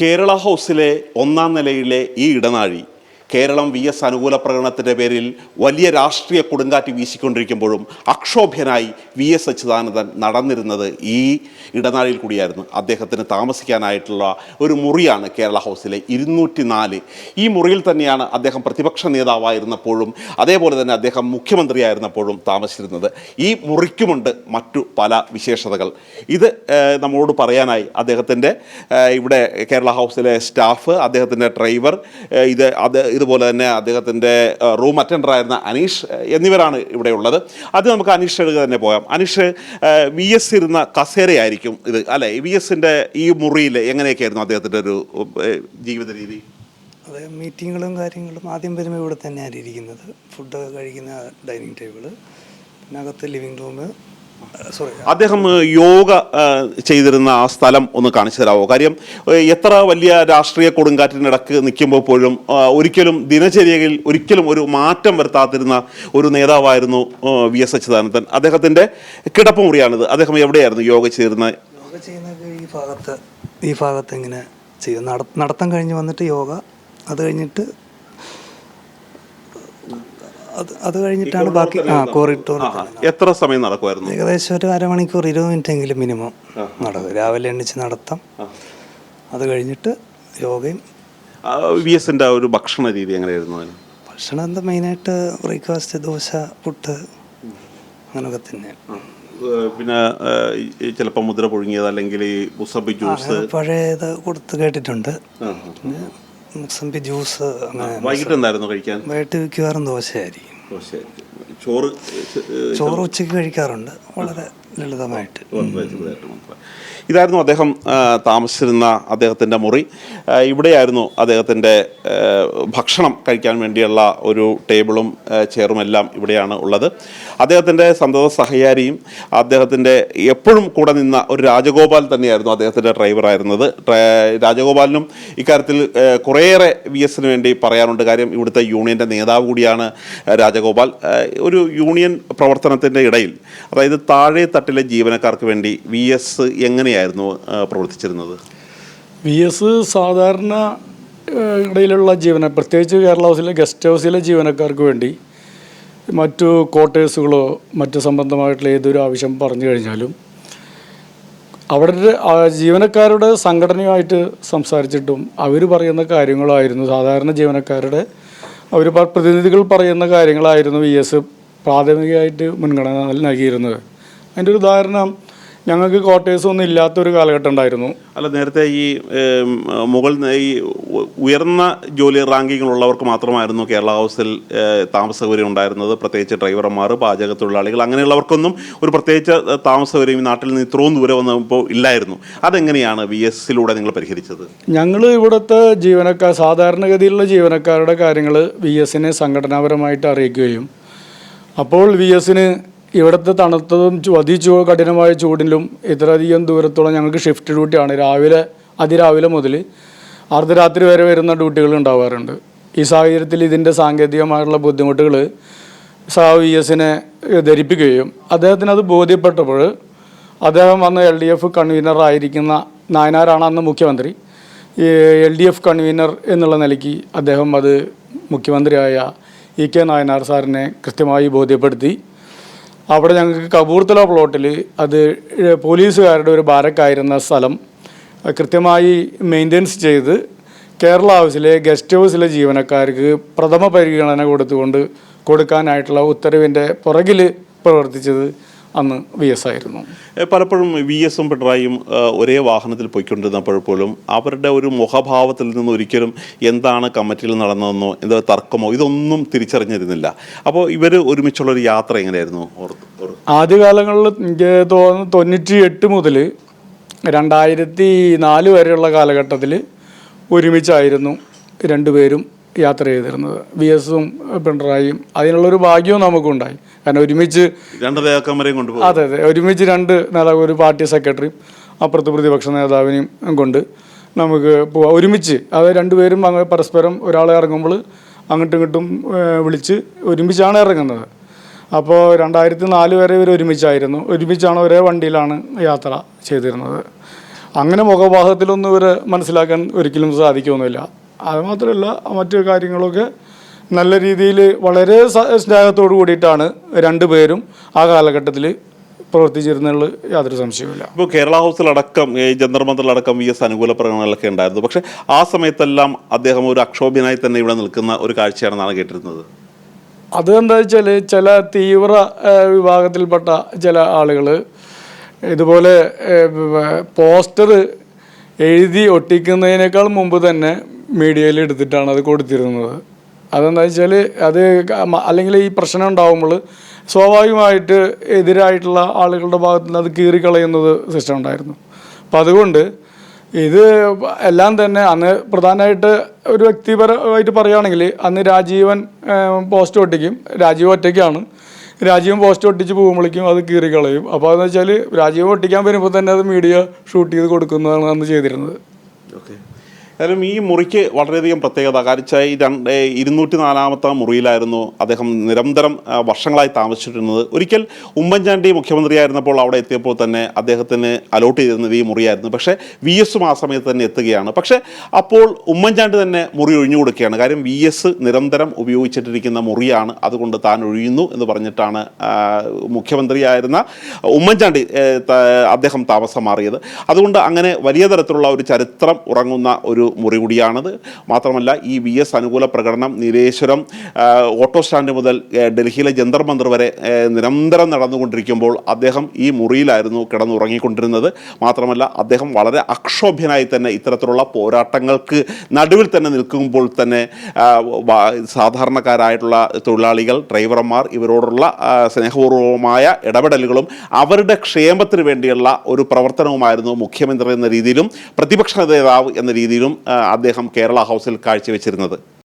കേരള ഹൗസിലെ ഒന്നാം നിലയിലെ ഈ ഇടനാഴി കേരളം വി എസ് അനുകൂല പ്രകടനത്തിന്റെ പേരിൽ വലിയ രാഷ്ട്രീയ കൊടുങ്കാറ്റ് വീശിക്കൊണ്ടിരിക്കുമ്പോഴും അക്ഷോഭ്യനായി വി എസ് അച്യുതാനന്ദൻ നടന്നിരുന്നത് ഈ ഇടനാഴിയിൽ കൂടിയായിരുന്നു. അദ്ദേഹത്തിന് താമസിക്കാനായിട്ടുള്ള ഒരു മുറിയാണ് കേരള ഹൗസിലെ ഇരുന്നൂറ്റി നാല് ഈ മുറിയിൽ തന്നെയാണ് അദ്ദേഹം പ്രതിപക്ഷ നേതാവായിരുന്നപ്പോഴും അതേപോലെ തന്നെ അദ്ദേഹം മുഖ്യമന്ത്രിയായിരുന്നപ്പോഴും താമസിച്ചിരുന്നത്. ഈ മുറിക്കുമുണ്ട് മറ്റു പല വിശേഷതകൾ. ഇത് നമ്മളോട് പറയാനായി അദ്ദേഹത്തിന്റെ ഇവിടെ കേരള ഹൗസിലെ സ്റ്റാഫ് അദ്ദേഹത്തിന്റെ ഡ്രൈവർ ഇത് അത് ഇതുപോലെ തന്നെ അദ്ദേഹത്തിന്റെ റൂം അറ്റൻഡർ ആയിരുന്ന അനീഷ് എന്നിവരാണ് ഇവിടെ ഉള്ളത് അത് നമുക്ക് അനീഷ് തന്നെ പോകാം. അനീഷ് വി എസ് ഇരുന്ന കസേരയായിരിക്കും ഇത് അല്ലെ? വി എസിന്റെ ഈ മുറിയിൽ എങ്ങനെയൊക്കെയായിരുന്നു അദ്ദേഹത്തിന്റെ ഒരു ജീവിത രീതി? അത് മീറ്റിങ്ങുകളും കാര്യങ്ങളും ആദ്യം വരുമ്പോൾ ഇവിടെ തന്നെയാണ് ഇരിക്കുന്നത് ഫുഡ് കഴിക്കുന്ന ഡൈനിങ് ടേബിൾ പിന്നെ അകത്ത് ലിവിങ് റൂം അദ്ദേഹം യോഗ ചെയ്തിരുന്ന ആ സ്ഥലം ഒന്ന് കാണിച്ചു തരാമോ കാര്യം എത്ര വലിയ രാഷ്ട്രീയ കൊടുങ്കാറ്റിനിടക്ക് നിൽക്കുമ്പോൾ പോലും ഒരിക്കലും ദിനചര്യയിൽ ഒരിക്കലും ഒരു മാറ്റം വരുത്താതിരുന്ന ഒരു നേതാവായിരുന്നു വി എസ് അച്യുതാനന്ദൻ. അദ്ദേഹത്തിന്റെ കിടപ്പ് മുറിയാണിത്. അദ്ദേഹം എവിടെയായിരുന്നു യോഗ ചെയ്തിരുന്നത് യോഗ ചെയ്യുന്നത് ഈ ഭാഗത്ത് ഈ ഭാഗത്ത് ഇങ്ങനെ ചെയ്യും. നട നടത്തം കഴിഞ്ഞ് വന്നിട്ട് യോഗ അത് കഴിഞ്ഞിട്ട് അത് അത് കഴിഞ്ഞിട്ടാണ് ബാക്കി ആ കോറിട്ടോ എത്ര സമയം നടക്കുമായിരുന്നു? ഏകദേശം ഒരു അരമണിക്കൂർ ഇരുപത് മിനിറ്റ് എങ്കിലും മിനിമം നടക്കും. രാവിലെ എണ്ണിച്ച് നടത്താം. അത് കഴിഞ്ഞിട്ട് യോഗയും വി എസിന്റെ ഒരു ഭക്ഷണ രീതി എങ്ങനെയായിരുന്നു അതിന്? ഭക്ഷണം എന്താ മെയിനായിട്ട് ബ്രേക്ക്ഫാസ്റ്റ് ദോശ പുട്ട് അങ്ങനെയൊക്കെ തന്നെ. പിന്നെ ചിലപ്പോൾ മുദ്ര പുഴുങ്ങിയത് അല്ലെങ്കിൽ ഈ മുസബി ജ്യൂസ്. പഴയത് കൊടുത്ത് കേട്ടിട്ടുണ്ട്. പിന്നെ മുസമ്പി ജ്യൂസ് അങ്ങനെ വൈകിട്ട് എന്തായിരുന്നു കഴിക്കാൻ? വൈകിട്ട് മിക്കവാറും ദോശയായിരിക്കും. ദോശ ചോറ് ചോറ് ഉച്ചയ്ക്ക് കഴിക്കാറുണ്ട്. വളരെ ലളിതമായിട്ട്. ഇതായിരുന്നു അദ്ദേഹം താമസിച്ചിരുന്ന അദ്ദേഹത്തിന്റെ മുറി. ഇവിടെയായിരുന്നു അദ്ദേഹത്തിന്റെ ഭക്ഷണം കഴിക്കാൻ വേണ്ടിയുള്ള ഒരു ടേബിളും ചെയറും എല്ലാം ഇവിടെയാണ് ഉള്ളത്. അദ്ദേഹത്തിന്റെ സന്തത സഹചാരിയും അദ്ദേഹത്തിന്റെ എപ്പോഴും കൂടെ നിന്ന ഒരു രാജഗോപാൽ തന്നെയായിരുന്നു അദ്ദേഹത്തിന്റെ ഡ്രൈവറായിരുന്നത് ഡ്രൈ- രാജഗോപാലിനും ഇക്കാര്യത്തിൽ കുറേയേറെ വി എസിന് വേണ്ടി പറയാനുണ്ട്. കാര്യം ഇവിടുത്തെ യൂണിയന്റെ നേതാവ് കൂടിയാണ് രാജഗോപാൽ. ഒരു യൂണിയൻ പ്രവർത്തനത്തിന്റെ ഇടയിൽ അതായത് താഴെ തട്ടിലെ ജീവനക്കാർക്ക് വേണ്ടി വി എസ് എങ്ങനെയായിരുന്നു പ്രവർത്തിച്ചിരുന്നത്? വി എസ് സാധാരണ ഇടയിലുള്ള ജീവന പ്രത്യേകിച്ച് കേരള ഹൗസിലെ ഗസ്റ്റ് ഹൗസിലെ ജീവനക്കാർക്ക് വേണ്ടി മറ്റു ക്വാർട്ടേഴ്സുകളോ മറ്റു സംബന്ധമായിട്ടുള്ള ഏതൊരു ആവശ്യം പറഞ്ഞു കഴിഞ്ഞാലും അവരുടെ ജീവനക്കാരുടെ സംഘടനയുമായിട്ട് സംസാരിച്ചിട്ടും അവർ പറയുന്ന കാര്യങ്ങളായിരുന്നു. സാധാരണ ജീവനക്കാരുടെ അവർ പ്രതിനിധികൾ പറയുന്ന കാര്യങ്ങളായിരുന്നു വി എസ് പ്രാഥമികമായിട്ട് മുൻഗണന നൽകിയിരുന്നത്. അതിന്റെ ഒരു ഉദാഹരണം ഞങ്ങൾക്ക് ക്വാർട്ടേഴ്സ് ഒന്നും ഇല്ലാത്തൊരു കാലഘട്ടം ഉണ്ടായിരുന്നു. അല്ല നേരത്തെ ഈ മുകൾ ഈ ഉയർന്ന ജോലി റാങ്കിങ്ങുള്ളവർക്ക് മാത്രമായിരുന്നു കേരള ഹൗസിൽ താമസ സൗകര്യം ഉണ്ടായിരുന്നത്. പ്രത്യേകിച്ച് ഡ്രൈവർമാർ പാചക തൊഴിലാളികൾ അങ്ങനെയുള്ളവർക്കൊന്നും ഒരു പ്രത്യേകിച്ച് താമസ സൗകര്യം ഈ നാട്ടിൽ നിന്ന് ഇത്രയും ദൂരെ വന്നപ്പോൾ ഇല്ലായിരുന്നു. അതെങ്ങനെയാണ് വി എസിലൂടെ നിങ്ങൾ പരിഹരിച്ചത്? ഞങ്ങൾ ഇവിടുത്തെ ജീവനക്കാർ സാധാരണഗതിയിലുള്ള ജീവനക്കാരുടെ കാര്യങ്ങൾ വി എസിനെ സംഘടനാപരമായിട്ട് അറിയിക്കുകയും അപ്പോൾ വി എസിന് ഇവിടുത്തെ തണുത്തതും അതി ചൂ കഠിനമായ ചൂടിലും ഇത്രയധികം ദൂരത്തോളം ഞങ്ങൾക്ക് ഷിഫ്റ്റ് ഡ്യൂട്ടിയാണ് രാവിലെ അതിരാവിലെ മുതൽ അർദ്ധരാത്രി വരെ വരുന്ന ഡ്യൂട്ടികൾ ഉണ്ടാവാറുണ്ട്. ഈ സാഹചര്യത്തിൽ ഇതിന്റെ സാങ്കേതികമായിട്ടുള്ള ബുദ്ധിമുട്ടുകൾ സാ വി എസിനെ ധരിപ്പിക്കുകയും അദ്ദേഹത്തിന് അത് ബോധ്യപ്പെട്ടപ്പോൾ അദ്ദേഹം വന്ന എൽ ഡി എഫ് കൺവീനറായിരിക്കുന്ന നായനാരാണ് അന്ന് മുഖ്യമന്ത്രി. എൽ ഡി എഫ് കൺവീനർ എന്നുള്ള നിലയ്ക്ക് അദ്ദേഹം അത് മുഖ്യമന്ത്രിയായ ഇ കെ നായനാർ സാറിനെ കൃത്യമായി ബോധ്യപ്പെടുത്തി. അവിടെ ഞങ്ങൾക്ക് കപൂർത്തല പ്ലോട്ടിൽ അത് പോലീസുകാരുടെ ഒരു ബാരക്കായിരുന്ന സ്ഥലം കൃത്യമായി മെയിന്റെനൻസ് ചെയ്ത് കേരള ഹൗസിലെ ഗസ്റ്റ് ഹൗസിലെ ജീവനക്കാർക്ക് പ്രഥമ പരിഗണന കൊടുത്തുകൊണ്ട് കൊടുക്കാനായിട്ടുള്ള ഉത്തരവിന്റെ പുറകിൽ പ്രവർത്തിച്ചത് അന്ന് വി എസ് ആയിരുന്നു. പലപ്പോഴും വി എസും പിണറായിയും ഒരേ വാഹനത്തിൽ പോയിക്കൊണ്ടിരുന്നപ്പോൾ പോലും അവരുടെ ഒരു മുഖഭാവത്തിൽ നിന്ന് ഒരിക്കലും എന്താണ് കമ്മിറ്റിയിൽ നടന്നതെന്നോ എന്താ തർക്കമോ ഇതൊന്നും തിരിച്ചറിഞ്ഞിരുന്നില്ല. അപ്പോൾ ഇവർ ഒരുമിച്ചുള്ള ഒരു യാത്ര എങ്ങനെയായിരുന്നു? ആദ്യകാലങ്ങളിൽ എനിക്ക് തോന്നുന്നു തൊണ്ണൂറ്റി എട്ട് മുതൽ രണ്ടായിരത്തി നാല് വരെയുള്ള കാലഘട്ടത്തിൽ ഒരുമിച്ചായിരുന്നു രണ്ടുപേരും യാത്ര ചെയ്തിരുന്നത്. വി എസും പിണറായിയും അതിനുള്ളൊരു ഭാഗ്യവും നമുക്കുണ്ടായി. കാരണം ഒരുമിച്ച് രണ്ട് നേതാക്കന്മാരെയും കൊണ്ടുപോകും അതെ അതെ. ഒരുമിച്ച് രണ്ട് നേതാവ് ഒരു പാർട്ടി സെക്രട്ടറിയും അപ്പുറത്ത് പ്രതിപക്ഷ നേതാവിനെയും കൊണ്ട് നമുക്ക് പോവാം. ഒരുമിച്ച് അത് രണ്ടുപേരും അങ്ങ് പരസ്പരം ഒരാളെ ഇറങ്ങുമ്പോൾ അങ്ങോട്ടും ഇങ്ങോട്ടും വിളിച്ച് ഒരുമിച്ചാണ് ഇറങ്ങുന്നത്. അപ്പോൾ രണ്ടായിരത്തി നാല് വരെ ഇവർ ഒരുമിച്ചായിരുന്നു. ഒരുമിച്ചാണ് ഒരേ വണ്ടിയിലാണ് യാത്ര ചെയ്തിരുന്നത്. അങ്ങനെ മുഖഭാഗത്തിലൊന്നും ഇവരെ മനസ്സിലാക്കാൻ ഒരിക്കലും സാധിക്കുമൊന്നുമില്ല അത് മാത്രമല്ല മറ്റു കാര്യങ്ങളൊക്കെ നല്ല രീതിയിൽ വളരെ സ്നേഹത്തോടു കൂടിയിട്ടാണ് രണ്ടുപേരും ആ കാലഘട്ടത്തിൽ പ്രവർത്തിച്ചിരുന്നുള്ള യാതൊരു സംശയവുമില്ല. ഇപ്പോൾ കേരള ഹൗസിലടക്കം ഈ ജന്തർ മന്ദറിലടക്കം വി എസ് അനുകൂല പ്രകടനങ്ങളൊക്കെ ഉണ്ടായിരുന്നു. പക്ഷേ ആ സമയത്തെല്ലാം അദ്ദേഹം ഒരു അക്ഷോഭ്യനായി തന്നെ ഇവിടെ നിൽക്കുന്ന ഒരു കാഴ്ചയാണെന്നാണ് കേട്ടിരുന്നത്. അത് എന്താ വെച്ചാൽ ചില തീവ്ര വിഭാഗത്തിൽപ്പെട്ട ചില ആളുകൾ ഇതുപോലെ പോസ്റ്റർ എഴുതി ഒട്ടിക്കുന്നതിനേക്കാൾ മുമ്പ് തന്നെ മീഡിയയിൽ എടുത്തിട്ടാണ് അത് കൊടുത്തിരുന്നത്. അതെന്താ വെച്ചാൽ അത് അല്ലെങ്കിൽ ഈ പ്രശ്നം ഉണ്ടാകുമ്പോൾ സ്വാഭാവികമായിട്ട് എതിരായിട്ടുള്ള ആളുകളുടെ ഭാഗത്ത് നിന്ന് അത് കീറിക്കളയുന്നത് സിസ്റ്റം ഉണ്ടായിരുന്നു. അപ്പം അതുകൊണ്ട് ഇത് എല്ലാം തന്നെ അന്ന് പ്രധാനമായിട്ട് ഒരു വ്യക്തിപരമായിട്ട് പറയുകയാണെങ്കിൽ അന്ന് രാജീവൻ പോസ്റ്റ് ഒട്ടിക്കും. രാജീവ് ഒറ്റയ്ക്കാണ്. രാജീവൻ പോസ്റ്റ് ഒട്ടിച്ച് പോകുമ്പോഴേക്കും അത് കീറിക്കളയും. അപ്പോൾ അതെന്ന് വെച്ചാൽ രാജീവ് ഒട്ടിക്കാൻ വരുമ്പോൾ തന്നെ അത് മീഡിയ ഷൂട്ട് ചെയ്ത് കൊടുക്കുന്നതാണ് അന്ന് ചെയ്തിരുന്നത്. ഓക്കെ. ഏതായാലും ഈ മുറിക്ക് വളരെയധികം പ്രത്യേകത. ഈ രണ്ട് ഇരുന്നൂറ്റി നാലാമത്തെ മുറിയിലായിരുന്നു അദ്ദേഹം നിരന്തരം വർഷങ്ങളായി താമസിച്ചിരുന്നത്. ഒരിക്കൽ ഉമ്മൻചാണ്ടി മുഖ്യമന്ത്രിയായിരുന്നപ്പോൾ അവിടെ എത്തിയപ്പോൾ തന്നെ അദ്ദേഹത്തിന് അലോട്ട് ചെയ്തിരുന്നത് ഈ മുറിയായിരുന്നു. പക്ഷേ വി എസും ആ സമയത്ത് തന്നെ എത്തുകയാണ്. പക്ഷേ അപ്പോൾ ഉമ്മൻചാണ്ടി തന്നെ മുറി ഒഴിഞ്ഞു കൊടുക്കുകയാണ്. കാര്യം വി എസ് നിരന്തരം ഉപയോഗിച്ചിട്ടിരിക്കുന്ന മുറിയാണ്. അതുകൊണ്ട് താൻ ഒഴിയുന്നു എന്ന് പറഞ്ഞിട്ടാണ് മുഖ്യമന്ത്രി മുഖ്യമന്ത്രിയായിരുന്ന ഉമ്മൻചാണ്ടി അദ്ദേഹം താമസം മാറിയത്. അതുകൊണ്ട് അങ്ങനെ വലിയ തരത്തിലുള്ള ഒരു ചരിത്രം ഉറങ്ങുന്ന ഒരു മുറി കൂടിയാണത് മാത്രമല്ല ഈ വി എസ് അനുകൂല പ്രകടനം നീലേശ്വരം ഓട്ടോ സ്റ്റാൻഡ് മുതൽ ഡൽഹിയിലെ ജന്തർ മന്ദർ വരെ നിരന്തരം നടന്നുകൊണ്ടിരിക്കുമ്പോൾ അദ്ദേഹം ഈ മുറിയിലായിരുന്നു കിടന്നുറങ്ങിക്കൊണ്ടിരുന്നത്. മാത്രമല്ല അദ്ദേഹം വളരെ അക്ഷോഭ്യനായി തന്നെ ഇത്തരത്തിലുള്ള പോരാട്ടങ്ങൾക്ക് നടുവിൽ തന്നെ നിൽക്കുമ്പോൾ തന്നെ സാധാരണക്കാരായിട്ടുള്ള തൊഴിലാളികൾ ഡ്രൈവർമാർ ഇവരോടുള്ള സ്നേഹപൂർവമായ ഇടപെടലുകളും അവരുടെ ക്ഷേമത്തിന് വേണ്ടിയുള്ള ഒരു പ്രവർത്തനവുമായിരുന്നു മുഖ്യമന്ത്രി എന്ന രീതിയിലും പ്രതിപക്ഷ നേതാവ് എന്ന രീതിയിലും അദ്ദേഹം കേരള ഹൗസിൽ കാഴ്ചവെച്ചിരുന്നത്.